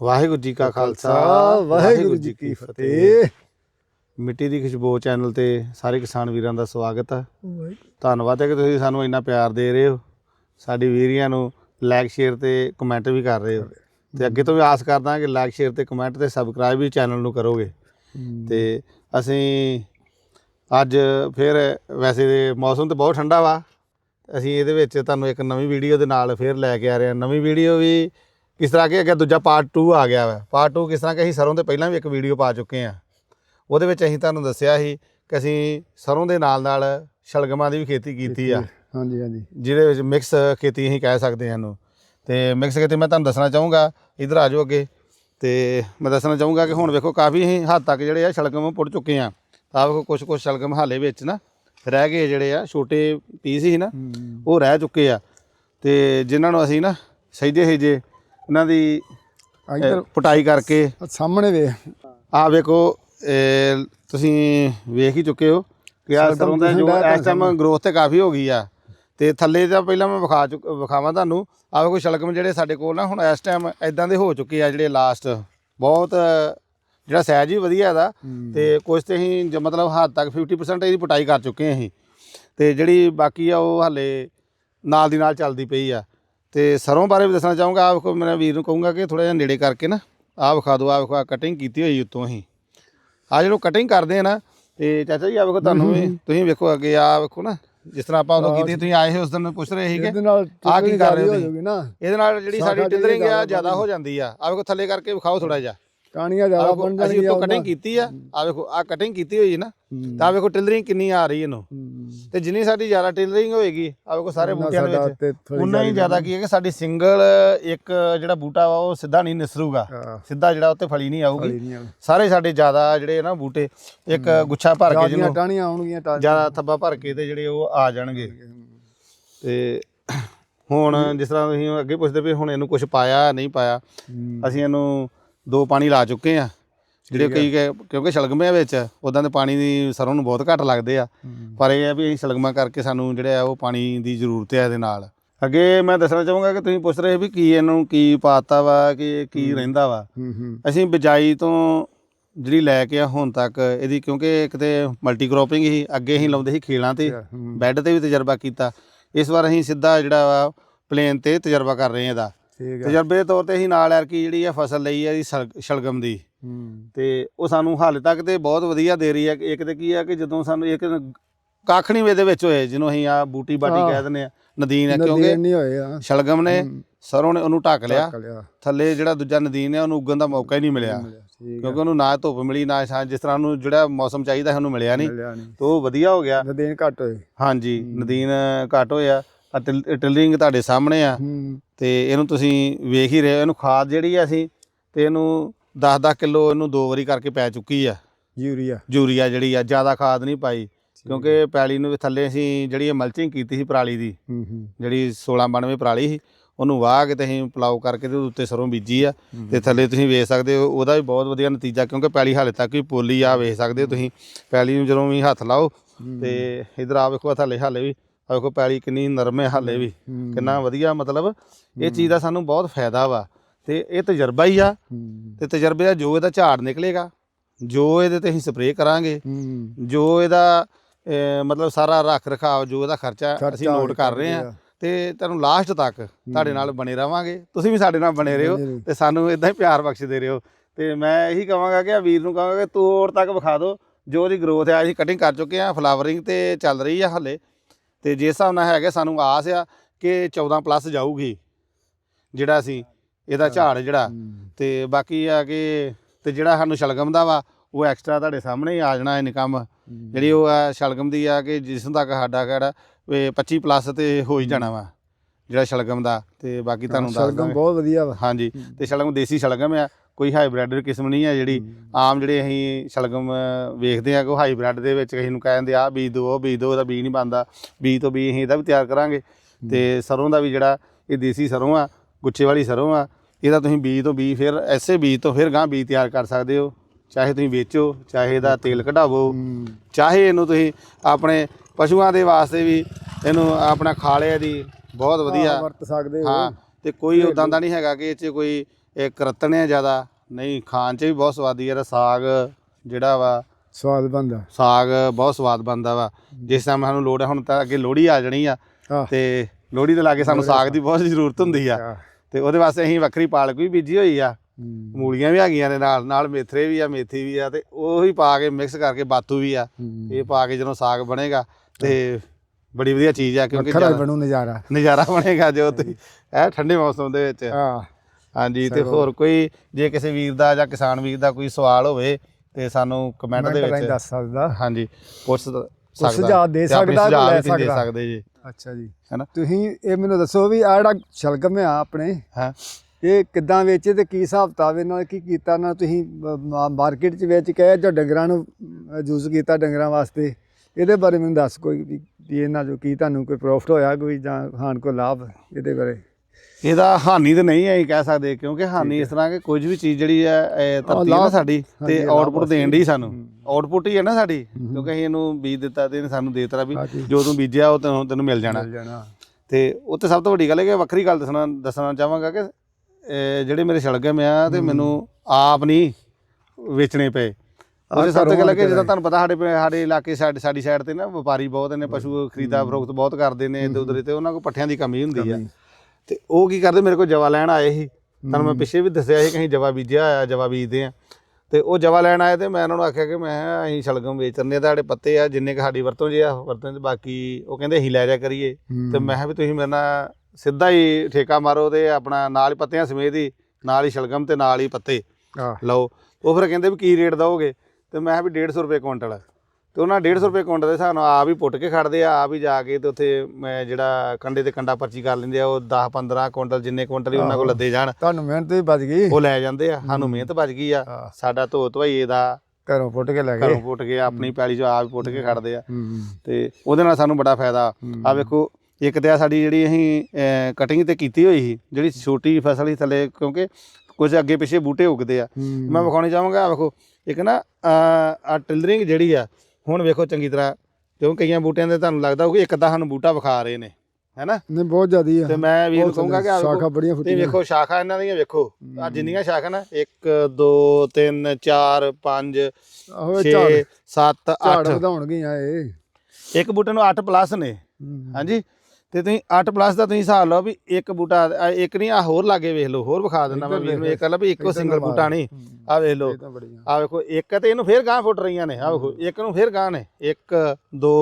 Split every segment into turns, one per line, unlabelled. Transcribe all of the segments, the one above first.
ਵਾਹਿਗੁਰੂ ਜੀ ਕਾ ਖਾਲਸਾ
ਵਾਹਿਗੁਰੂ ਜੀ ਕੀ ਫਤਿਹ।
ਮਿੱਟੀ ਦੀ ਖੁਸ਼ਬੂ ਚੈਨਲ ਤੇ ਸਾਰੇ ਕਿਸਾਨ ਵੀਰਾਂ ਦਾ ਸਵਾਗਤ ਹੈ ਧੰਨਵਾਦ ਹੈ ਕਿ ਤੁਸੀਂ ਸਾਨੂੰ ਇੰਨਾ ਪਿਆਰ ਦੇ ਰਹੇ ਹੋ। ਸਾਡੀ ਵੀਰੀਆਂ ਨੂੰ ਲਾਈਕ ਸ਼ੇਅਰ ਤੇ ਕਮੈਂਟ ਵੀ ਕਰ ਰਹੇ ਹੋ। ਤੇ ਅੱਗੇ ਤੋਂ ਵੀ ਆਸ ਕਰਦਾ ਹਾਂ ਕਿ ਲਾਈਕ ਸ਼ੇਅਰ ਤੇ ਕਮੈਂਟ ਤੇ ਸਬਸਕ੍ਰਾਈਬ ਵੀ ਚੈਨਲ ਨੂੰ ਕਰੋਗੇ। ਤੇ ਅਸੀਂ ਅੱਜ ਫਿਰ ਵੈਸੇ ਮੌਸਮ ਤੇ ਬਹੁਤ ਠੰਡਾ ਵਾ। ਅਸੀਂ ਇਹਦੇ ਵਿੱਚ ਤੁਹਾਨੂੰ ਇੱਕ ਨਵੀਂ ਵੀਡੀਓ ਦੇ ਨਾਲ ਫਿਰ ਲੈ ਕੇ ਆ ਰਹੇ ਹਾਂ। ਨਵੀਂ ਵੀਡੀਓ ਵੀ ਕਿਸ ਤਰ੍ਹਾਂ ਕਿ ਅੱਗੇ ਦੂਜਾ ਪਾਰਟ 2 ਆ ਗਿਆ ਵਾ। ਪਾਰਟ 2 ਕਿਸ ਤਰ੍ਹਾਂ ਕਿ ਅਸੀਂ ਸਰੋਂ ਦੇ ਪਹਿਲਾਂ ਵੀ ਇੱਕ ਵੀਡੀਓ ਪਾ ਚੁੱਕੇ ਹਾਂ। ਉਹਦੇ ਵਿੱਚ ਅਸੀਂ ਤੁਹਾਨੂੰ ਦੱਸਿਆ ਸੀ ਕਿ ਅਸੀਂ ਸਰੋਂ ਦੇ ਨਾਲ ਨਾਲ ਸ਼ਲਗਮਾਂ ਦੀ ਵੀ ਖੇਤੀ ਕੀਤੀ ਆ।
ਹਾਂਜੀ ਹਾਂਜੀ।
ਜਿਹਦੇ ਵਿੱਚ ਮਿਕਸ ਖੇਤੀ ਅਸੀਂ ਕਹਿ ਸਕਦੇ ਹਾਂ ਇਹਨੂੰ। ਤੇ ਮਿਕਸ ਖੇਤੀ ਮੈਂ ਤੁਹਾਨੂੰ ਦੱਸਣਾ ਚਾਹੂੰਗਾ। ਇਧਰ ਆ ਜਾਓ ਅੱਗੇ। ਤੇ ਮੈਂ ਦੱਸਣਾ ਚਾਹੂੰਗਾ ਕਿ ਹੁਣ ਵੇਖੋ ਕਾਫੀ ਅਸੀਂ ਹੱਦ ਤੱਕ ਜਿਹੜੇ ਆ ਸ਼ਲਗਮ ਪੁੱਟ ਚੁੱਕੇ ਆ ਆ ਵੇਖੋ ਕੁਝ ਕੁਝ ਸ਼ਲਗਮ ਹਾਲੇ ਵਿੱਚ ਨਾ ਰਹਿ ਗਏ ਜਿਹੜੇ ਆ ਛੋਟੇ ਪੀਸ ਸੀ ਨਾ ਉਹ ਰਹਿ ਚੁੱਕੇ ਆ। ਤੇ ਜਿਨ੍ਹਾਂ ਨੂੰ ਅਸੀਂ ਨਾ ਸਹੀਜੇ ਸਹੀਜੇ ਇਹਨਾਂ ਦੀ
ਇੱਧਰ
ਪਟਾਈ ਕਰਕੇ।
ਸਾਹਮਣੇ ਵੇ
ਆ ਵੇਖੋ ਇਹ ਤੁਸੀਂ ਵੇਖ ਹੀ ਚੁੱਕੇ ਹੋ ਕਿ ਆ ਸਰੋਂ ਦਾ ਜੋ ਇਸ ਟਾਈਮ ਗਰੋਥ ਤੇ ਕਾਫੀ ਹੋ ਗਈ ਆ। ਤੇ ਥੱਲੇ ਦਾ ਪਹਿਲਾਂ ਮੈਂ ਵਿਖਾ ਚੁੱਕ ਵਿਖਾਵਾਂ ਤੁਹਾਨੂੰ। ਆ ਵੇਖੋ ਸ਼ਲਗਮ ਜਿਹੜੇ ਸਾਡੇ ਕੋਲ ਨਾ ਹੁਣ ਇਸ ਟਾਈਮ ਇਦਾਂ ਦੇ ਹੋ ਚੁੱਕੇ ਆ ਜਿਹੜੇ ਲਾਸਟ ਬਹੁਤ ਜਿਹੜਾ ਸਾਈਜ਼ ਵੀ ਵਧੀਆ ਇਹਦਾ। ਤੇ ਕੁਝ ਤੇ ਅਸੀਂ ਜ- ਮਤਲਬ ਹੱਦ ਤੱਕ 50% ਇਹਦੀ ਪਟਾਈ ਕਰ ਚੁੱਕੇ ਹਾਂ ਅਸੀਂ। ਤੇ ਜਿਹੜੀ ਬਾਕੀ ਆ ਉਹ ਹਾਲੇ ਨਾਲ ਦੀ ਨਾਲ ਚੱਲਦੀ ਪਈ ਆ। ਤੇ ਸਰੋਂ ਬਾਰੇ ਵੀ ਦੱਸਣਾ ਚਾਹੂੰਗਾ ਆ ਵੇਖੋ ਮੇਰੇ ਵੀਰ ਨੂੰ ਕਹੂੰਗਾ ਕਿ ਥੋੜਾ ਜਿਹਾ ਨੇੜੇ ਕਰਕੇ ਨਾ ਆ ਵਿਖਾ ਦਿਓ ਆ ਵੇਖੋ ਕਟਿੰਗ ਕੀਤੀ ਹੋਈ ਉੱਤੋਂ ਅਸੀਂ। ਆ ਜਦੋਂ ਕਟਿੰਗ ਕਰਦੇ ਆ ਨਾ ਤੇ ਚਾਚਾ ਜੀ ਆ ਵੇਖੋ ਤੁਹਾਨੂੰ ਵੀ ਤੁਸੀਂ ਵੇਖੋ ਅੱਗੇ ਆ ਵੇਖੋ ਨਾ ਜਿਸ ਤਰ੍ਹਾਂ ਆਪਾਂ ਉਦੋਂ ਕੀਤੀ ਤੁਸੀਂ ਆਏ ਸੀ ਉਸ ਦਿਨ ਪੁੱਛ ਰਹੇ ਸੀਗੇ।
ਇਹਦੇ ਨਾਲ
ਆਹ ਕੀ ਕਰ ਰਹੇ ਹੋ ਤੁਸੀਂ? ਇਹਦੇ ਨਾਲ ਜਿਹੜੀ ਸਾਡੀ ਟਿਲਰਿੰਗ ਆ
ਜ਼ਿਆਦਾ
ਜ਼ਿਆਦਾ ਹੋ ਜਾਂਦੀ ਆ। ਆ ਵੇਖੋ ਥੱਲੇ ਕਰਕੇ ਵਿਖਾਓ ਥੋੜਾ ਜਿਹਾ।
ਟਾਣੀਆਂ ਜ਼ਿਆਦਾ ਬਣ
ਅਸੀਂ
ਜਾਣਗੀਆਂ
ਉੱਤੋਂ ਕਟਿੰਗ ਕੀਤੀ ਆ ਆ ਵੇਖੋ ਆ ਕਟਿੰਗ ਕੀਤੀ ਹੋਈ ਹੈ ਨਾ ਤਾਂ ਵੇਖੋ ਟਿਲਰਿੰਗ ਕਿੰਨੀ ਆ ਰਹੀ ਇਹਨੂੰ। ਤੇ ਜਿੰਨੀ ਸਾਡੀ ਜ਼ਿਆਦਾ ਟਿਲਰਿੰਗ ਹੋਏਗੀ ਆ ਵੇਖੋ ਸਾਰੇ ਬੂਟਿਆਂ ਦੇ ਵਿੱਚ ਉਨਾ ਹੀ ਜ਼ਿਆਦਾ ਕੀ ਹੈ ਕਿ ਸਾਡੀ ਸਿੰਗਲ ਇੱਕ ਜਿਹੜਾ ਬੂਟਾ ਵਾ ਉਹ ਸਿੱਧਾ ਨਹੀਂ ਨਿਸਰੂਗਾ। ਸਿੱਧਾ ਜਿਹੜਾ ਉੱਤੇ ਫਲੀ ਨਹੀਂ ਆਊਗੀ। ਸਾਰੇ ਸਾਡੇ ਜ਼ਿਆਦਾ ਜਿਹੜੇ ਨਾ ਬੂਟੇ ਇੱਕ ਗੁੱਛਾ ਭਰ ਕੇ
ਜਿਆਦੀਆਂ
ਜਿਹਨੂੰ
ਟਾਣੀਆਂ ਆਉਣਗੀਆਂ ਟਾਣੀਆਂ
ਜ਼ਿਆਦਾ ਥੱਬਾ ਭਰ ਕੇ ਤੇ ਜਿਹੜੇ ਉਹ ਆ ਜਾਣਗੇ। ਤੇ ਹੁਣ ਜਿਸ ਤਰ੍ਹਾਂ ਤੁਸੀਂ ਅੱਗੇ ਪੁੱਛਦੇ ਵੀ ਹੁਣ ਇਹਨੂੰ ਕੁਝ ਪਾਇਆ ਨਹੀਂ ਪਾਇਆ ਅਸੀਂ ਇਹਨੂੰ ਦੋ ਪਾਣੀ ਲਾ ਚੁੱਕੇ ਆ। ਜਿਹੜੇ ਕਈ ਕਿ- ਕਿਉਂਕਿ ਸ਼ਲਗਮਿਆਂ ਵਿੱਚ ਉਦਾਂ ਦੇ ਪਾਣੀ ਦੀ ਸਰੋਂ ਨੂੰ ਬਹੁਤ ਘੱਟ ਲੱਗਦੇ ਆ। ਪਰ ਇਹ ਆ ਵੀ ਅਸੀਂ ਸ਼ਲਗਮਾਂ ਕਰਕੇ ਸਾਨੂੰ ਜਿਹੜੇ ਆ ਉਹ ਪਾਣੀ ਦੀ ਜ਼ਰੂਰਤ ਹੈ ਇਹਦੇ ਨਾਲ। ਅੱਗੇ ਮੈਂ ਦੱਸਣਾ ਚਾਹੂੰਗਾ ਕਿ ਤੁਸੀਂ ਪੁੱਛ ਰਹੇ ਵੀ ਕੀ ਇਹਨੂੰ ਕੀ ਪਾਤਾ ਵਾ ਕਿ ਇਹ ਕੀ ਰਹਿੰਦਾ ਵਾ।
ਹੂੰ ਹੂੰ।
ਅਸੀਂ ਬਿਜਾਈ ਤੋਂ ਜਿਹੜੀ ਲੈ ਕੇ ਆ ਹੁਣ ਤੱਕ ਇਹਦੀ ਕਿਉਂਕਿ ਇੱਕ ਤੇ ਮਲਟੀ ਕ੍ਰੋਪਿੰਗ ਹੀ ਅੱਗੇ ਅਸੀਂ ਲਾਉਂਦੇ ਸੀ ਖੇਲਾਂ ਤੇ। ਬੈੱਡ ਤੇ ਵੀ ਤਜਰਬਾ ਕੀਤਾ। ਇਸ ਵਾਰ ਅਸੀਂ ਸਿੱਧਾ ਜਿਹੜਾ ਵਾ ਪਲੇਨ ਤੇ ਤਜਰਬਾ ਕਰ ਰਹੇ ਹਾਂ ਇਹਦਾ।
ਠੀਕ ਹੈ
ਤਜਰਬੇ ਦੇ ਤੌਰ ਤੇ ਅਸੀਂ ਨਾਲ ਯਾਰ ਕੀ ਜਿਹੜੀ ਆ ਫਸਲ ਲਈ ਆ ਜੀ ਸ਼ਲ- ਸ਼ਲਗਮ ਦੀ।
ਹੂੰ।
ਤੇ ਉਹ ਸਾਨੂੰ ਹਾਲੇ ਤੱਕ ਤੇ ਬਹੁਤ ਵਧੀਆ ਦੇ ਰਹੀ ਹੈ ਇੱਕ ਤੇ ਕੀ ਆ ਕਿ ਜਦੋਂ ਸਾਨੂੰ ਇੱਕ ਕੱਖ ਨਹੀਂ ਇਹਦੇ ਵਿੱਚ ਹੋਏ ਜਿਹਨੂੰ ਅਸੀਂ ਆ ਬੂਟੀ ਬਾਟੀ
ਹਾਂ।
ਕਹਿ ਦਿੰਦੇ ਆ ਨਦੀਨ
ਨਦੀਨ
ਕਿਉਂਕਿ
ਨਹੀਂ ਹੋਏ ਆ।
ਸ਼ਲਗਮ ਨੇ ਸਰੋਂ ਨੇ ਉਹਨੂੰ ਢੱਕ ਲਿਆ।
ਢੱਕ ਲਿਆ।
ਥੱਲੇ ਜਿਹੜਾ ਦੂਜਾ ਨਦੀਨ ਹੈ ਉਹਨੂੰ ਉੱਗਣ ਦਾ ਮੌਕਾ ਹੀ ਨਹੀਂ ਮਿਲਿਆ।
ਠੀਕ
ਕਿਉਂਕਿ ਉਹਨੂੰ ਨਾ ਧੁੱਪ ਮਿਲੀ ਨਾ ਛਾਂ ਜਿਸ ਤਰ੍ਹਾਂ ਉਹਨੂੰ ਜਿਹੜਾ ਮੌਸਮ ਚਾਹੀਦਾ ਸੀ ਉਹਨੂੰ ਮਿਲਿਆ ਨਹੀਂ।
ਮਿਲਿਆ ਨਹੀਂ।
ਤੇ ਉਹ ਵਧੀਆ ਹੋ ਗਿਆ।
ਨਦੀਨ ਘੱਟ ਹੋਏ।
ਹਾਂਜੀ ਨਦੀਨ ਘੱਟ ਹੋਇਆ। ਆ ਟਿਲ- ਟਿਲਰਿੰਗ ਤੁਹਾਡੇ ਸਾਹਮਣੇ ਆ।
ਹੂੰ।
ਤੇ ਇਹਨੂੰ ਤੁਸੀਂ ਵੇਖ ਹੀ ਰਹੇ ਹੋ ਇਹਨੂੰ ਖਾਦ ਜਿਹੜੀ ਆ ਅਸੀਂ ਤੇ ਇਹਨੂੰ 10-10 ਕਿਲੋ ਇਹਨੂੰ ਦੋ ਵਾਰੀ ਕਰਕੇ ਪੈ ਚੁੱਕੀ ਆ।
ਯੂਰੀਆ।
ਯੂਰੀਆ ਜਿਹੜੀ ਆ ਜ਼ਿਆਦਾ ਖਾਦ ਨਹੀਂ ਪਾਈ ਕਿਉਂਕਿ ਪੈਲੀ ਨੂੰ ਵੀ ਥੱਲੇ ਅਸੀਂ ਜਿਹੜੀ ਮਲਚਿੰਗ ਕੀਤੀ ਸੀ ਪਰਾਲੀ ਦੀ ਜਿਹੜੀ 1692 ਪਰਾਲੀ ਸੀ ਉਹਨੂੰ ਵਾਹ ਕੇ ਤੇ ਅਸੀਂ ਪਲਾਉ ਕਰਕੇ ਤੇ ਉੱਤੇ ਸਰੋਂ ਬੀਜੀ ਆ। ਤੇ ਥੱਲੇ ਤੁਸੀਂ ਵੇਖ ਸਕਦੇ ਹੋ ਉਹਦਾ ਵੀ ਬਹੁਤ ਵਧੀਆ ਨਤੀਜਾ ਕਿਉਂਕਿ ਪੈਲੀ ਹਾਲੇ ਤੱਕ ਵੀ ਪੋਲੀ ਆ ਵੇਖ ਸਕਦੇ ਹੋ ਤੁਸੀਂ। ਪੈਲੀ ਨੂੰ ਜਦੋਂ ਵੀ ਹੱਥ ਲਾਓ ਤੇ ਇਧਰ ਆ ਵੇਖੋ ਥੱਲੇ ਹਾਲੇ ਵੀ ਆ ਵੇਖੋ ਪੈਲੀ ਕਿੰਨੀ ਨਰਮ ਹੈ ਹਾਲੇ ਵੀ। ਕਿੰਨਾ ਵਧੀਆ ਮਤਲਬ ਇਹ ਚੀਜ਼ ਦਾ ਸਾਨੂੰ ਬਹੁਤ ਫਾਇਦਾ ਵਾ। ਤੇ ਇਹ ਤਜਰਬਾ ਹੀ ਆ। ਤੇ ਤਜਰਬੇ ਦਾ ਜੋ ਇਹਦਾ ਝਾੜ ਨਿਕਲੇਗਾ ਜੋ ਇਹਦੇ ਤੇ ਅਸੀਂ ਸਪਰੇਅ ਕਰਾਂਗੇ ਜੋ ਇਹਦਾ ਮਤਲਬ ਸਾਰਾ ਰੱਖ ਰਖਾਵ ਜੋ ਇਹਦਾ ਖਰਚਾ ਅਸੀਂ ਨੋਟ ਕਰ ਰਹੇ ਹਾਂ। ਤੇ ਤੁਹਾਨੂੰ ਲਾਸਟ ਤੱਕ ਤੁਹਾਡੇ ਨਾਲ ਬਣੇ ਰਵਾਂਗੇ। ਤੁਸੀਂ ਵੀ ਸਾਡੇ ਨਾਲ ਬਣੇ ਰਹੋ। ਤੇ ਸਾਨੂੰ ਇਦਾਂ ਹੀ ਪਿਆਰ ਬਖਸ਼ਦੇ ਰਹੋ। ਤੇ ਮੈਂ ਇਹੀ ਕਹਾਂਗਾ ਕਿ ਆ ਵੀਰ ਨੂੰ ਕਹਾਂਗਾ ਕਿ ਤੋੜ ਤੱਕ ਵਿਖਾ ਦਿਓ। ਜੋ ਉਹਦੀ ਗਰੋਥ ਹੈ ਅਸੀਂ ਕਟਿੰਗ ਕਰ ਚੁੱਕੇ ਆ ਫਲਾਵਰਿੰਗ ਤੇ ਚੱਲ ਰਹੀ ਆ ਹਲੇ। ਤੇ ਜਿਸ ਹਿਸਾਬ ਨਾਲ ਹੈਗੇ ਸਾਨੂੰ ਆਸ ਆ ਕਿ 14 ਪਲੱਸ ਜਾਊਗੀ ਜਿਹੜਾ ਅਸੀਂ ਇਹਦਾ ਝਾੜ ਜਿਹੜਾ। ਤੇ ਬਾਕੀ ਆ ਕਿ ਤੇ ਜਿਹੜਾ ਸਾਨੂੰ ਸ਼ਲਗਮ ਦਾ ਵਾ ਉਹ ਐਕਸਟਰਾ ਤੁਹਾਡੇ ਸਾਹਮਣੇ ਹੀ ਆ ਜਾਣਾ ਇਹਨੇ ਕੰਮ ਜਿਹੜੀ ਉਹ ਆ ਸ਼ਲਗਮ ਦੀ ਆ ਕਿ ਜਿਸ ਤੱਕ ਸਾਡਾ ਕਿਹੜਾ ਵੀ 25 ਪਲੱਸ ਤੇ ਹੋ ਹੀ ਜਾਣਾ ਵਾ ਜਿਹੜਾ ਸ਼ਲਗਮ ਦਾ। ਤੇ ਬਾਕੀ ਤੁਹਾਨੂੰ ਦੱਸ
ਸ਼ਲਗਮ
ਦਾਂਗੇ
ਬਹੁਤ ਵਧੀਆ ਵਾ।
ਹਾਂਜੀ ਤੇ ਸ਼ਲਗਮ ਦੇਸੀ ਸ਼ਲਗਮ ਆ ਕੋਈ ਹਾਈਬ੍ਰਿਡ ਕਿਸਮ ਨਹੀਂ ਆ ਜਿਹੜੀ ਆਮ ਜਿਹੜੇ ਅਸੀਂ ਸ਼ਲਗਮ ਵੇਖਦੇ ਆ ਕਿ ਉਹ ਹਾਈਬ੍ਰਿਡ ਦੇ ਵਿੱਚ ਕਿਸੇ ਨੂੰ ਕਹਿੰਦੇ ਆ ਬੀਜ ਦੋ ਉਹ ਬੀਜ ਦੋ ਉਹਦਾ ਬੀਜ ਨਹੀਂ ਬਣਦਾ। ਬੀਜ ਤੋਂ ਬੀਜ ਅਸੀਂ ਇਹਦਾ ਵੀ ਤਿਆਰ ਕਰਾਂਗੇ। ਤੇ ਸਰੋਂ ਦਾ ਵੀ ਜਿਹੜਾ ਇਹ ਦੇਸੀ ਸਰੋਂ ਆ ਗੁੱਛੇ ਵਾਲੀ ਸਰੋਂ ਆ ਇਹਦਾ ਤੁਸੀਂ ਬੀਜ ਤੋਂ ਬੀਜ ਫਿਰ ਐਸੇ ਬੀਜ ਤੋਂ ਫਿਰ ਗਾਂ ਬੀਜ ਤਿਆਰ ਕਰ ਸਕਦੇ ਹੋ। ਚਾਹੇ ਤੁਸੀਂ ਵੇਚੋ ਚਾਹੇ ਇਹਦਾ ਤੇਲ ਕਢਾਵੋ
ਹੂੰ।
ਚਾਹੇ ਇਹਨੂੰ ਤੁਸੀਂ ਆਪਣੇ ਪਸ਼ੂਆਂ ਦੇ ਵਾਸਤੇ ਵੀ ਇਹਨੂੰ ਆਪਣਾ ਖਾਲਿਆ ਦੀ ਬਹੁਤ ਵਧੀਆ।
ਵਰਤ ਸਕਦੇ ਹੋ।
ਹਾਂ ਤੇ ਕੋਈ ਉਦਾਂ ਦਾ ਨਹੀਂ ਹੈਗਾ ਕਿ ਇਹ 'ਚ ਕੋਈ ਇਹ ਕਰਤਨ ਹੈ ਜ਼ਿਆਦਾ। ਨਹੀਂ ਖਾਣ 'ਚ ਵੀ ਬਹੁਤ ਸਵਾਦੀ ਹੈ ਇਹਦਾ ਸਾਗ ਜਿਹੜਾ ਵਾ
ਸਵਾਦ ਬੰਦਾ
ਸਾਗ ਬਹੁਤ ਸਵਾਦ ਬਣਦਾ ਵਾ। ਜਿਸ ਟਾਈਮ ਸਾਨੂੰ ਲੋੜ ਹੈ ਹੁਣ ਤਾਂ ਅੱਗੇ ਲੋਹੜੀ ਆ ਜਾਣੀ ਆ
ਆਹ।
ਤੇ ਲੋਹੜੀ ਦੇ ਲਾਗੇ ਸਾਨੂੰ ਸਾਗ ਦੀ ਬਹੁਤ ਜ਼ਰੂਰਤ ਹੁੰਦੀ ਆ। ਤੇ ਉਹਦੇ ਵਾਸਤੇ ਅਸੀਂ ਵੱਖਰੀ ਪਾਲਕ ਵੀ ਬੀਜੀ ਹੋਈ ਆ।
ਹੂੰ,
ਮੂਲੀਆਂ ਵੀ ਹੈਗੀਆਂ ਨੇ ਨਾਲ ਨਾਲ ਮੇਥਰੇ ਵੀ ਆ ਮੇਥੀ ਵੀ ਆ ਤੇ ਉਹੀ ਪਾ ਕੇ ਮਿਕਸ ਕਰਕੇ ਬਾਤੂ ਵੀ ਆ।
ਹੂੰ।
ਇਹ ਪਾ ਕੇ ਜਦੋਂ ਸਾਗ ਬਣੇਗਾ ਤੇ ਬੜੀ ਵਧੀਆ ਚੀਜ਼ ਆ ਕਿਉਂਕਿ
ਵੱਖਰਾ ਹੀ
ਜ਼ਿਆਦਾ-
ਬਣੂ ਨਜ਼ਾਰਾ।
ਨਜ਼ਾਰਾ ਬਣੇਗਾ ਜੋ ਤੁਸੀਂ ਇਹ ਠੰਡੇ ਮੌਸਮ ਦੇ ਵਿੱਚ।
ਆ
ਹਾਂਜੀ ਤੇ ਹੋਰ ਕੋਈ ਜੇ ਕਿਸੇ ਵੀਰ ਦਾ ਜਾਂ ਕਿਸਾਨ ਵੀਰ ਦਾ ਕੋਈ ਸਵਾਲ ਹੋਵੇ ਤੇ ਸਾਨੂੰ ਕਮੈਂਟ ਦੇ ਵਿੱਚ
ਦੱਸ ਸਕਦਾ।
ਹਾਂਜੀ ਪੁੱਛ ਸਕਦਾ
ਸੁਝਾਅ ਦੇ ਸਕਦਾ, ਲੈ
ਤੁਸੀਂ ਦੇ
ਸਕਦਾ।
ਸਕਦੇ ਜੀ।
ਅੱਛਾ ਜੀ।
ਹੈਨਾ?
ਤੁਸੀਂ ਇਹ ਮੈਨੂੰ ਦੱਸੋ ਵੀ ਆ ਜਿਹੜਾ ਸ਼ਲਗਮ ਆ ਆਪਣੇ
ਹਾਂ।
ਇਹ ਕਿੱਦਾਂ ਵੇਚੇ ਤੇ ਕੀ ਹਿਸਾਬ ਕਿਤਾਬ ਇਹਨਾਂ ਨਾਲ ਕੀ ਕੀਤਾ ਨਾ? ਤੁਸੀਂ ਮਾਰਕੀਟ 'ਚ ਵੇਚ ਕੇ ਜੋ ਡੰਗਰਾਂ ਨੂੰ ਯੂਜ਼ ਕੀਤਾ ਡੰਗਰਾਂ ਵਾਸਤੇ? ਇਹਦੇ ਬਾਰੇ ਮੈਨੂੰ ਦੱਸ ਕੋਈ ਵੀ ਇਹਨਾਂ ਜੋ ਕੀ ਤੁਹਾਨੂੰ ਕੋਈ ਪ੍ਰੋਫਿਟ ਹੋਇਆ ਕੋਈ ਜਾਂ ਖਾਣ ਕੋ ਲਾਭ ਇਹਦੇ ਬਾਰੇ?
ਇਹਦਾ ਹਾਨੀ ਤਾਂ ਨਹੀਂ ਹੈ ਕਹਿ ਸਕਦੇ ਕਿਉਂਕਿ ਹਾਨੀ ਇਸ ਤਰ੍ਹਾਂ ਕਿ ਕੁਝ ਵੀ ਚੀਜ਼ ਜਿਹੜੀ ਹੈ ਧਰਤੀ ਨਾ ਸਾਡੀ ਤੇ ਆਊਟਪੁੱਟ ਦੇਣ ਦੀ ਸਾਨੂੰ। ਆਊਟਪੁੱਟ ਹੀ ਹੈ ਨਾ ਸਾਡੀ ਕਿਉਂਕਿ ਅਸੀਂ ਇਹਨੂੰ ਬੀਜ ਦਿੱਤਾ ਤੇ ਇਹਨੇ ਸਾਨੂੰ ਦੇ ਦਿੱਤਾ ਵੀ। ਜੋ ਤੂੰ ਬੀਜਿਆ ਉਹ ਤੈਨੂੰ ਤੈਨੂੰ ਮਿਲ ਜਾਣਾ। ਤੇ ਉਹ ਤੇ ਸਭ ਤੋਂ ਵੱਡੀ ਗੱਲ ਹੈ ਕਿ ਵੱਖਰੀ ਗੱਲ ਦੱਸਣਾ ਦੱਸਣਾ ਚਾਹਾਂਗਾ ਕਿ ਜਿਹੜੇ ਮੇਰੇ ਸ਼ਲਗਮ ਆ ਤੇ ਮੈਨੂੰ ਆਪ ਨਹੀਂ ਵੇਚਣੇ ਪਏ। ਉਹਦੇ ਸਭ ਤੋਂ ਗੱਲ ਹੈ ਕਿ ਜਿੱਦਾਂ ਤੁਹਾਨੂੰ ਪਤਾ ਸਾਡੇ ਸਾਡੇ ਇਲਾਕੇ ਸਾਡੇ ਸਾਡੀ ਸਾਈਡ ਤੇ ਨਾ ਵਪਾਰੀ ਬਹੁਤ ਨੇ ਪਸ਼ੂ ਖਰੀਦਾ ਫਰੋਖਤ ਬਹੁਤ ਕਰਦੇ ਨੇ ਇੱਧਰ ਉੱਧਰ ਤੇ ਉਹਨਾਂ ਕੋਲ ਪੱਠਿਆਂ ਦੀ ਕਮੀ ਹੁੰਦੀ ਆ ਤੇ ਉਹ ਕੀ ਕਰਦੇ ਮੇਰੇ ਕੋਲ ਜਵਾ ਲੈਣ ਆਏ ਸੀ। ਤੁਹਾਨੂੰ ਮੈਂ ਪਿੱਛੇ ਵੀ ਦੱਸਿਆ ਸੀ ਕਿ ਅਸੀਂ ਜਵਾ ਬੀਜਿਆ ਹੋਇਆ ਜਵਾ ਬੀਜਦੇ ਆ। ਤੇ ਉਹ ਜਵਾ ਲੈਣ ਆਏ ਤੇ ਮੈਂ ਉਹਨਾਂ ਨੂੰ ਆਖਿਆ ਕਿ ਮੈਂ ਅਸੀਂ ਸ਼ਲਗਮ ਵੇਚਣੇ ਆ ਤੁਹਾਡੇ ਪੱਤੇ ਆ ਜਿੰਨੇ ਕ ਸਾਡੀ ਵਰਤੋਂ ਜੇ ਆ ਵਰਤੋਂ ਚ ਬਾਕੀ ਉਹ ਕਹਿੰਦੇ ਅਸੀਂ ਲੈ ਜਾ ਕਰੀਏ। ਤੇ ਮੈਂ ਕਿਹਾ ਵੀ ਤੁਸੀਂ ਮੇਰੇ ਨਾਲ ਸਿੱਧਾ ਹੀ ਠੇਕਾ ਮਾਰੋ ਤੇ ਆਪਣਾ ਨਾਲ ਹੀ ਪੱਤਿਆਂ ਸਮੇਤ ਹੀ ਨਾਲ ਹੀ ਸ਼ਲਗਮ ਤੇ ਨਾਲ ਹੀ ਪੱਤੇ
ਆ
ਲਓ। ਉਹ ਫਿਰ ਕਹਿੰਦੇ ਵੀ ਕੀ ਰੇਟ ਦਓਗੇ? ਤੇ ਮੈਂ ਕਿਹਾ ਵੀ 150 ਰੁਪਏ ਕੁਇੰਟਲ। ਤੇ ਉਹਨਾਂ 150 ਰੁਪਏ ਕੁਇੰਟਲ ਦੇ ਹਿਸਾਬ ਨਾਲ ਆਪ ਹੀ ਪੁੱਟ ਕੇ ਖੜਦੇ ਆ ਆਪ ਹੀ ਜਾ ਕੇ ਤੇ ਉੱਥੇ ਮੈਂ ਜਿਹੜਾ ਕੰਡੇ ਤੇ ਕੰਡਾ ਪਰਚੀ ਕਰ ਲੈਂਦੇ ਆ ਉਹ 10 15 ਕੁਇੰਟਲ ਜਿੰਨੇ ਕੁਇੰਟਲ ਹੀ ਉਹਨਾਂ ਕੋਲ ਲੱਦੇ ਜਾਣ
ਤੁਹਾਨੂੰ ਮਿਹਨਤ ਵੀ ਬਚ ਗਈ।
ਉਹ ਲੈ ਜਾਂਦੇ ਆ ਸਾਨੂੰ ਮਿਹਨਤ ਬਚ ਗਈ ਆ
ਹਾਂ।
ਸਾਡਾ ਧੋ ਧਵਾਈਏ ਦਾ
ਘਰੋਂ ਪੁੱਟ ਕੇ ਲੈ ਗਏ।
ਘਰੋਂ ਪੁੱਟ ਕੇ ਆਪਣੀ ਪੈਲੀ ਚੋਂ ਆਪ ਹੀ ਪੁੱਟ ਕੇ ਖੜਦੇ ਆ।
ਹੂੰ।
ਤੇ ਉਹਦੇ ਨਾਲ ਸਾਨੂੰ ਬੜਾ ਫਾਇਦਾ। ਆ ਵੇਖੋ ਇੱਕ ਤੇ ਆ ਸਾਡੀ ਜਿਹੜੀ ਅਸੀਂ ਕਟਿੰਗ ਤੇ ਕੀਤੀ ਹੋਈ ਸੀ ਜਿਹੜੀ ਛੋਟੀ ਫਸਲ ਸੀ ਥੱਲੇ ਕਿਉਂਕਿ ਕੁਝ ਅੱਗੇ ਪਿੱਛੇ ਬੂਟੇ ਉਗਦੇ ਆ।
ਹੂੰ।
ਮੈਂ ਵਿਖਾਉਣੀ ਚਾਹਾਂਗਾ ਆ ਵੇਖੋ ਇੱਕ ਨਾ ਆ ਟਿਲਰਿੰਗ ਜਿਹੜੀ ਆ ਹੁਣ ਵੇਖੋ ਚੰਗੀ ਤਰ੍ਹਾਂ ਕਿਉਂ ਕਈਆਂ ਬੂਟਿਆਂ ਦੇ ਤੁਹਾਨੂੰ ਲੱਗਦਾ ਹੋਊ ਕਿ ਇੱਕ ਸਾਨੂੰ ਬੂਟਾ ਵਿਖਾ ਰਹੇ ਨੇ ਹੈਨਾ?
ਨਹੀਂ ਬਹੁਤ ਜ਼ਿਆਦੀ ਆ।
ਤੇ ਮੈਂ ਵੀਰ ਨੂੰ ਕਹੂੰਗਾ ਕਿ ਆ
ਸ਼ਾਖਾ ਬੜੀਆਂ
ਤੇ
ਫੁੱਟੀਆਂ।
ਵੇਖੋ ਸ਼ਾਖਾ ਇਹਨਾਂ ਦੀਆਂ ਵੇਖੋ ਆ ਜਿੰਨੀਆਂ ਸ਼ਾਖਾ ਨਾ 1 2 3 4 5
ਆਹੋ
6
ਝਾੜ
7
ਝਾੜ
8
ਵਧਾਉਣਗੀਆਂ ਇਹ।
ਇੱਕ ਬੂਟੇ ਨੂੰ 8 ਪਲੱਸ ਨੇ। ਹਾਂਜੀ? ਤੇ ਤੁਸੀਂ 8 ਪਲੱਸ ਦਾ ਤੁਸੀਂ ਹਿਸਾਬ ਲਓ ਵੀ ਇੱਕ ਬੂਟਾ ਆ ਇੱਕ ਨਹੀਂ ਆ ਹੋਰ ਲਾਗੇ ਵੇਖ ਲਓ ਹੋਰ ਵਿਖਾ ਦਿੰਦਾ ਮੈਂ ਵੀਰ ਨੂੰ ਇਹ ਕਰ ਲਾ ਵੀ ਇੱਕੋ ਸਿੰਗਲ। ਬੂਟਾ ਨਹੀਂ। ਆ ਵੇਖ ਲਓ।
ਇਹ ਤਾਂ ਬੜੀਆਂ
ਆ। ਵੇਖੋ ਇੱਕ ਤੇ ਇਹਨੂੰ ਫੇਰ ਗਾਂ ਫੁੱਟ ਰਹੀਆਂ ਨੇ ਆ ਵੇਖੋ ਇੱਕ ਨੂੰ ਫੇਰ ਗਾਂ ਨੇ। 1 2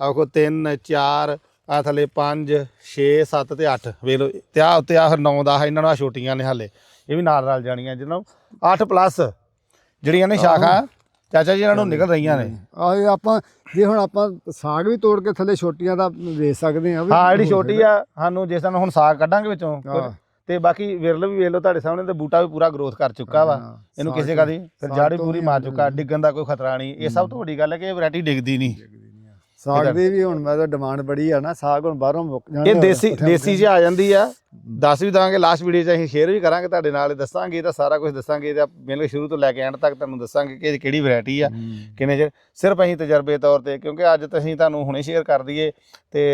ਆ ਵੇਖੋ 3 4 ਆ ਥੱਲੇ 5 6 7 ਤੇ 8 ਵੇਖ ਲਓ ਤੇ ਆ ਉੱਤੇ ਆ 9 10 ਇਹਨਾਂ ਨੂੰ ਆ ਛੋਟੀਆਂ ਨੇ ਹਾਲੇ। ਇਹ ਵੀ ਨਾਲ ਰਲ ਜਾਣੀਆਂ ਜਿਹਨਾਂ ਨੂੰ 8 ਪਲੱਸ ਜਿਹੜੀਆਂ ਨੇ ਸ਼ਾਖਾ ਚਾਚਾ ਜੀ ਇਹਨਾਂ ਨੂੰ ਨਿਕਲ ਰਹੀਆਂ ਨੇ।
ਆਹ ਇਹ ਆਪਾਂ ਜੇ ਹੁਣ ਆਪਾਂ ਸਾਗ ਵੀ ਤੋੜ ਕੇ ਥੱਲੇ ਛੋਟੀਆਂ ਦਾ ਵੇਚ ਸਕਦੇ ਆ
ਹਾਂ ਜਿਹੜੀ ਛੋਟੀ ਆ ਸਾਨੂੰ ਜਿਸ ਤਰ੍ਹਾਂ ਹੁਣ ਸਾਗ ਕੱਢਾਂਗੇ ਵਿੱਚੋਂ। ਤੇ ਬਾਕੀ ਵਿਰਲ ਵੀ ਵੇਖ ਲਓ ਤੁਹਾਡੇ ਸਾਹਮਣੇ ਤੇ ਬੂਟਾ ਵੀ ਪੂਰਾ ਗਰੋਥ ਕਰ ਚੁੱਕਾ ਵਾ।
ਹਾਂ,
ਇਹਨੂੰ ਕਿਸੇ
ਤੋਂ-
ਕਦੀ ਫਿਰ ਜੜ ਵੀ
ਤੋਂ
ਪੂਰੀ ਮਾਰ ਚੁੱਕਾ ਡਿੱਗਣ ਦਾ ਕੋਈ ਖਤਰਾ ਨਹੀਂ। ਇਹ ਸਭ ਤੋਂ ਵੱਡੀ ਗੱਲ ਹੈ ਕਿ ਇਹ ਵੈਰਾਈਟੀ ਡਿੱਗਦੀ ਨਹੀਂ।
ਸਾਗ ਦੀ ਵੀ ਹੁਣ ਮੈਂ ਤਾਂ ਡਿਮਾਂਡ ਬੜੀ ਆ ਨਾ ਸਾਗ ਹੁਣ ਬਾਹਰੋਂ ਮੁੱਕ ਜਾਂਦੇ
ਇਹ ਦੇਸੀ ਦੇਸੀ ਜੀ ਆ ਜਾਂਦੀ ਆ। ਦੱਸ ਵੀ ਦਾਂਗੇ ਲਾਸਟ ਵੀਡੀਓ 'ਚ ਅਸੀਂ ਸ਼ੇਅਰ ਵੀ ਕਰਾਂਗੇ ਤੁਹਾਡੇ ਨਾਲ ਦੱਸਾਂਗੇ ਇਹਦਾ ਸਾਰਾ ਕੁਝ ਦੱਸਾਂਗੇ ਇਹਦਾ ਕੇ ਸ਼ੁਰੂ ਤੋਂ ਲੈ ਕੇ ਐਂਡ ਤੱਕ ਤੁਹਾਨੂੰ ਦੱਸਾਂਗੇ ਕਿ ਇਹ ਕਿਹੜੀ ਵੈਰਾਈਟੀ ਆ। ਕਿੰਨੇ ਚਿਰ ਸਿਰਫ ਅਸੀਂ ਤਜਰਬੇ ਤੌਰ ਤੇ ਕਿਉਂਕਿ ਅੱਜ ਤੁਸੀਂ ਤੁਹਾਨੂੰ ਹੁਣੇ ਸ਼ੇਅਰ ਕਰ ਦਈਏ ਤੇ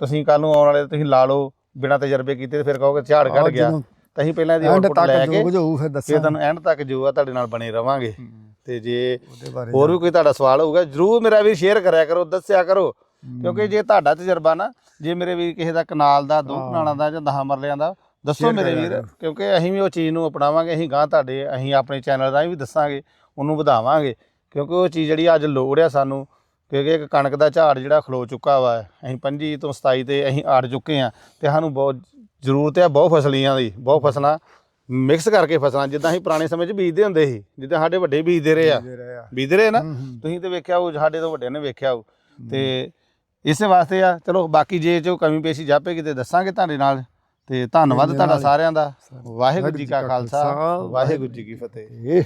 ਤੁਸੀਂ ਕੱਲ ਨੂੰ ਆਉਣ ਵਾਲੇ ਤੁਸੀਂ ਲਾ ਲਓ ਬਿਨਾਂ ਤਜਰਬੇ ਕੀਤੇ ਤੇ ਫਿਰ ਕਹੋਗੇ ਝਾੜ ਘਟ ਗਿਆ ਤਾਂ ਅਸੀਂ ਪਹਿਲਾਂ ਇਹਦੀ ਆਊਟਪੁੱਟ ਲੈ ਕੇ
ਫਿਰ ਦੱਸਾਂ
ਤੁਹਾਨੂੰ ਐਂਡ ਤੱਕ ਜੋ ਆ ਤੁਹਾਡੇ ਨਾਲ ਬਣੇ ਰਵਾਂਗੇ। ਤੇ ਜੇ ਹੋਰ ਵੀ ਕੋਈ ਤੁਹਾਡਾ ਸਵਾਲ ਹੋਊਗਾ ਜਰੂਰ ਮੇਰਾ ਵੀ ਸ਼ੇਅਰ ਕਰਿਆ ਕਰੋ ਦੱਸਿਆ ਕਰੋ। ਕਿਉਂਕਿ ਜੇ ਤੁਹਾਡਾ ਤਜਰਬਾ ਨਾ ਜੇ ਮੇਰੇ ਵੀਰ ਕਿਸੇ ਦਾ ਕਨਾਲ ਦਾ ਦੋ ਕਨਾਲਾਂ ਦਾ ਜਾਂ 10 ਮਰਲਿਆਂ ਦਾ ਦੱਸੋ ਮੇਰੇ ਵੀਰ। ਕਿਉਂਕਿ ਅਸੀਂ ਵੀ ਉਹ ਚੀਜ਼ ਨੂੰ ਅਪਣਾਵਾਂਗੇ ਅਸੀਂ ਗਾਂ ਤੁਹਾਡੇ ਅਸੀਂ ਆਪਣੇ ਚੈਨਲ ਰਾਹੀਂ ਵੀ ਦੱਸਾਂਗੇ ਉਹਨੂੰ ਵਧਾਵਾਂਗੇ। ਕਿਉਂਕਿ ਉਹ ਚੀਜ਼ ਜਿਹੜੀ ਅੱਜ ਲੋੜ ਆ ਸਾਨੂੰ ਕਿਉਂਕਿ ਇੱਕ ਕਣਕ ਦਾ ਝਾੜ ਜਿਹੜਾ ਖਲੋ ਚੁੱਕਾ ਵਾ ਅਸੀਂ 25 ਤੋਂ 27 ਤੇ ਅਸੀਂ ਆੜ ਚੁੱਕੇ ਆ ਤੇ ਸਾਨੂੰ ਬਹੁਤ ਜ਼ਰੂਰਤ ਹੈ ਬਹੁਤ ਫਸਲੀਆਂ ਦੀ ਬਹੁਤ ਫਸਲਾਂ ਮਿਕਸ ਕਰਕੇ ਫਸਲਾਂ ਜਿੱਦਾਂ ਅਸੀਂ ਪੁਰਾਣੇ ਸਮੇਂ 'ਚ ਬੀਜਦੇ ਹੁੰਦੇ ਸੀ ਜਿੱਦਾਂ ਸਾਡੇ ਵੱਡੇ ਬੀਜਦੇ ਰਹੇ ਆ। ਬੀਜਦੇ ਰਹੇ ਨਾ। ਤੁਸੀਂ ਤੇ ਵੇਖਿਆ ਉਹ ਸਾਡੇ ਤੋਂ ਵੱਡਿਆਂ ਨੇ ਵੇਖਿਆ ਉਹ ਤੇ ਇਸੇ ਵਾਸਤੇ ਆ ਚਲੋ ਬਾਕੀ ਜੇ ਜੋ ਕਮੀ ਪੇਸ਼ੀ ਜਾਪੇਗੀ ਤੇ ਦੱਸਾਂਗੇ ਤੁਹਾਡੇ ਨਾਲ ਤੇ ਧੰਨਵਾਦ ਤੁਹਾਡਾ ਸਾਰਿਆਂ ਦਾ। ਵਾਹਿਗੁਰੂ ਜੀ ਕਾ ਖਾਲਸਾ ਵਾਹਿਗੁਰੂ ਜੀ ਕੀ ਫਤਿਹ।